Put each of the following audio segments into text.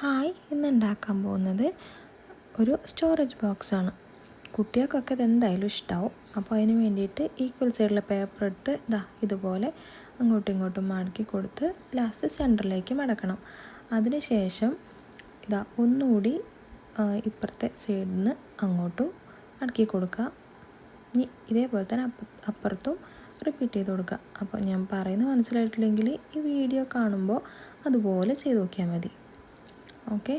Hi ഇന്ന് ഉണ്ടാക്കാൻ പോകുന്നത് ഒരു സ്റ്റോറേജ് ബോക്സാണ് കുട്ടികൾക്കൊക്കെ ഇത് എന്തായാലും ഇഷ്ടമാവും അപ്പോൾ അതിന് വേണ്ടിയിട്ട് ഈക്വൽ സൈഡിലെ പേപ്പർ എടുത്ത് ഇതാ ഇതുപോലെ അങ്ങോട്ടും ഇങ്ങോട്ടും മടക്കി കൊടുത്ത് ലാസ്റ്റ് സെന്ററിലേക്ക് മടക്കണം. അതിനുശേഷം ഇതാ ഒന്നുകൂടി ഇപ്പുറത്തെ സൈഡിൽ നിന്ന് അങ്ങോട്ടും മടക്കി കൊടുക്കുക. ഇനി ഇതേപോലെ തന്നെ അപ്പ അപ്പുറത്തും റിപ്പീറ്റ് ചെയ്ത് കൊടുക്കുക. അപ്പോൾ ഞാൻ പറയുന്നത് മനസ്സിലായിട്ടില്ലെങ്കിൽ ഈ വീഡിയോ കാണുമ്പോൾ അതുപോലെ ചെയ്ത് നോക്കിയാൽ മതി. ഓക്കെ.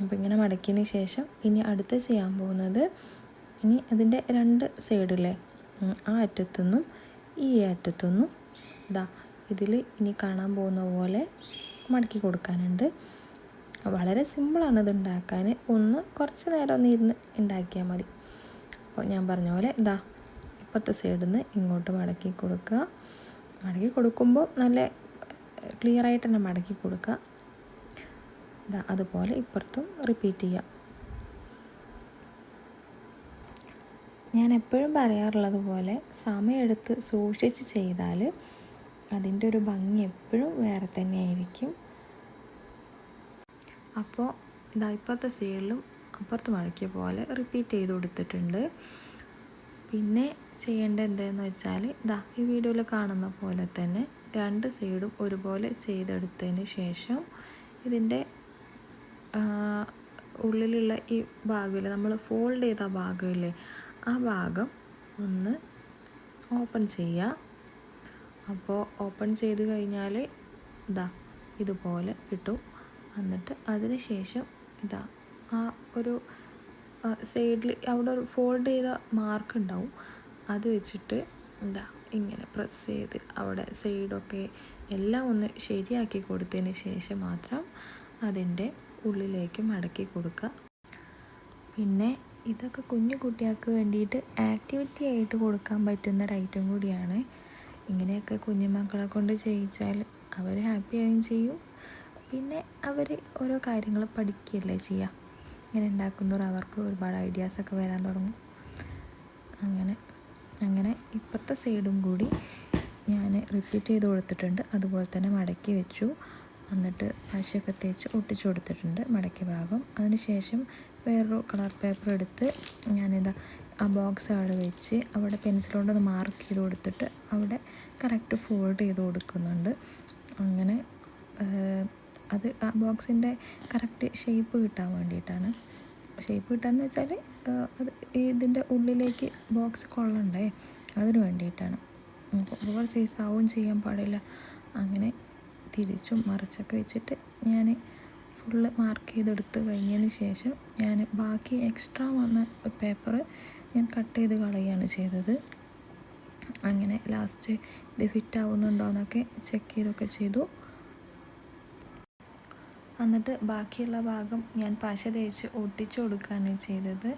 അപ്പോൾ ഇങ്ങനെ മടക്കിയതിന് ശേഷം ഇനി അടുത്ത് ചെയ്യാൻ പോകുന്നത് ഇനി അതിന്റെ രണ്ട് സൈഡിലെ ആ അറ്റത്തുനിന്നും ഈ അറ്റത്തുനിന്നും ഇതാ ഇതിൽ ഇനി കാണാൻ പോകുന്ന പോലെ മടക്കി കൊടുക്കാനുണ്ട്. വളരെ സിമ്പിളാണ് ഇത് ഉണ്ടാക്കാൻ. ഒന്ന് കുറച്ച് നേരം ഒന്ന് ഇരുന്ന് ഉണ്ടാക്കിയാൽ മതി. അപ്പോൾ ഞാൻ പറഞ്ഞ പോലെ ഇതാ ഇപ്പുറത്തെ സൈഡിൽ നിന്ന് ഇങ്ങോട്ട് മടക്കി കൊടുക്കുക. മടക്കി കൊടുക്കുമ്പോൾ നല്ല ക്ലിയറായിട്ട് തന്നെ മടക്കി കൊടുക്കുക. അതുപോലെ ഇപ്പുറത്തും റിപ്പീറ്റ് ചെയ്യാം. ഞാൻ എപ്പോഴും പറയാറുള്ളത് പോലെ സമയമെടുത്ത് സൂക്ഷിച്ച് ചെയ്താൽ അതിന്റെ ഒരു ഭംഗി എപ്പോഴും വേറെ തന്നെയായിരിക്കും. അപ്പോൾ ഇതാ ഇപ്പോഴത്തെ സൈഡിലും അപ്പുറത്ത് മടക്കിയ പോലെ റിപ്പീറ്റ് ചെയ്ത് കൊടുത്തിട്ടുണ്ട്. പിന്നെ ചെയ്യേണ്ട എന്താണെന്ന് വെച്ചാൽ ഇതാ ഈ വീഡിയോയിൽ കാണുന്ന പോലെ തന്നെ രണ്ട് സൈഡും ഒരുപോലെ ചെയ്തെടുത്തതിന് ശേഷം ഇതിന്റെ ഉള്ളിലുള്ള ഈ ഭാഗമില്ലേ? നമ്മൾ ഫോൾഡ് ചെയ്ത ഭാഗമില്ലേ? ആ ഭാഗം ഒന്ന് ഓപ്പൺ ചെയ്യുക അപ്പോൾ ഓപ്പൺ ചെയ്ത് കഴിഞ്ഞാൽ ഇതാ ഇതുപോലെ കിട്ടും. എന്നിട്ട് അതിന് ശേഷം ഇതാ ആ ഒരു സൈഡിൽ അവിടെ ഒരു ഫോൾഡ് ചെയ്ത മാർക്ക് ഉണ്ടാവും. അത് വെച്ചിട്ട് എന്താ ഇങ്ങനെ പ്രസ് ചെയ്ത് അവിടെ സൈഡൊക്കെ എല്ലാം ഒന്ന് ശരിയാക്കി കൊടുത്തതിന് ശേഷം മാത്രം അതിന്റെ ഉള്ളിലേക്ക് മടക്കി കൊടുക്കുക. പിന്നെ ഇതൊക്കെ കുഞ്ഞു കുട്ടികൾക്ക് വേണ്ടിയിട്ട് ആക്ടിവിറ്റി ആയിട്ട് കൊടുക്കാൻ പറ്റുന്ന ഒരു ഐറ്റം കൂടിയാണ്. ഇങ്ങനെയൊക്കെ കുഞ്ഞു മക്കളെ കൊണ്ട് ചെയ്യിച്ചാൽ അവർ ഹാപ്പി ആവുകയും ചെയ്യും. പിന്നെ അവർ ഓരോ കാര്യങ്ങൾ പഠിക്കുകയല്ലേ ചെയ്യുക. ഇങ്ങനെ ഉണ്ടാക്കുന്നവർ അവർക്ക് ഒരുപാട് ഐഡിയാസൊക്കെ വരാൻ തുടങ്ങും. അങ്ങനെ അങ്ങനെ ഇപ്പുറത്തെ സൈഡും കൂടി ഞാൻ റിപ്പീറ്റ് ചെയ്ത് കൊടുത്തിട്ടുണ്ട്. അതുപോലെ തന്നെ മടക്കി വെച്ചു. എന്നിട്ട് പശയൊക്കെ തേച്ച് ഒട്ടിച്ചു കൊടുത്തിട്ടുണ്ട് മടക്കി ഭാഗം. അതിനുശേഷം വേറൊരു കളർ പേപ്പർ എടുത്ത് ഞാനിതാ ആ ബോക്സ് അവിടെ വെച്ച് അവിടെ പെൻസിലോണ്ട് ഒന്ന് മാർക്ക് ചെയ്ത് കൊടുത്തിട്ട് അവിടെ കറക്റ്റ് ഫോൾഡ് ചെയ്ത് കൊടുക്കുന്നുണ്ട്. അങ്ങനെ അത് ആ ബോക്സിന്റെ കറക്റ്റ് ഷേപ്പ് കിട്ടാൻ വേണ്ടിയിട്ടാണ്. ഷേപ്പ് കിട്ടാന്ന് വെച്ചാൽ അത് ഇതിന്റെ ഉള്ളിലേക്ക് ബോക്സ് കൊള്ളണ്ടേ? അതിന് വേണ്ടിയിട്ടാണ്. ഓവർ സൈസ് ആവുകയും ചെയ്യാൻ പാടില്ല. അങ്ങനെ തിരിച്ചും മറിച്ചൊക്കെ വെച്ചിട്ട് ഞാൻ ഫുള്ള് മാർക്ക് ചെയ്തെടുത്ത് കഴിഞ്ഞതിന് ശേഷം ഞാൻ ബാക്കി എക്സ്ട്രാ വന്ന പേപ്പർ ഞാൻ കട്ട് ചെയ്ത് കളയുകയാണ് ചെയ്തത്. അങ്ങനെ ലാസ്റ്റ് ഇത് ഫിറ്റ് ആവുന്നുണ്ടോ എന്നൊക്കെ ചെക്ക് ചെയ്തൊക്കെ ചെയ്തു. എന്നിട്ട് ബാക്കിയുള്ള ഭാഗം ഞാൻ പശ തേച്ച് ഒട്ടിച്ചു കൊടുക്കുകയാണ് ചെയ്തത്.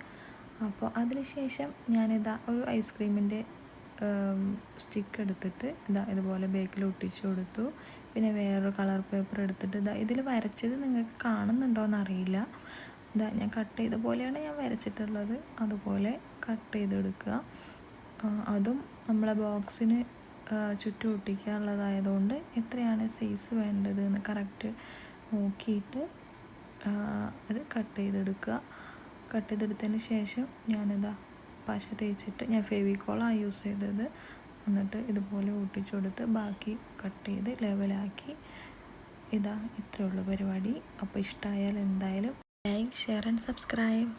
അപ്പോൾ അതിനുശേഷം ഞാനിതാ ഒരു ഐസ്ക്രീമിന്റെ സ്റ്റിക്ക് എടുത്തിട്ട് ഇതാ ഇതുപോലെ ബേക്കിൽ ഒട്ടിച്ചു കൊടുത്തു. പിന്നെ വേറൊരു കളർ പേപ്പർ എടുത്തിട്ട് ഇതാ ഇതിൽ വരച്ചത് നിങ്ങൾക്ക് കാണുന്നുണ്ടോ എന്നറിയില്ല ഇതാ ഞാൻ കട്ട് ചെയ്ത പോലെയാണ് ഞാൻ വരച്ചിട്ടുള്ളത്. അതുപോലെ കട്ട് ചെയ്തെടുക്കുക. അതും നമ്മളെ ബോക്സിന് ചുറ്റും ഒട്ടിക്കാനുള്ളതായതുകൊണ്ട് എത്രയാണ് സൈസ് വേണ്ടത് എന്ന് കറക്റ്റ് നോക്കിയിട്ട് അത് കട്ട് ചെയ്തെടുക്കുക. കട്ട് ചെയ്തെടുത്തതിന് ശേഷം ഞാനിതാ പശ തേച്ചിട്ട് ഞാൻ ഫെവിക്കോളാണ് യൂസ് ചെയ്തത്. എന്നിട്ട് ഇതുപോലെ ഒട്ടിച്ചു കൊടുത്ത് ബാക്കി കട്ട് ചെയ്ത് ലെവലാക്കി. ഇതാ ഇത്രയുള്ള പരിപാടി. അപ്പോൾ ഇഷ്ടമായാൽ എന്തായാലും ലൈക്ക് ഷെയർ ആൻഡ് സബ്സ്ക്രൈബ്.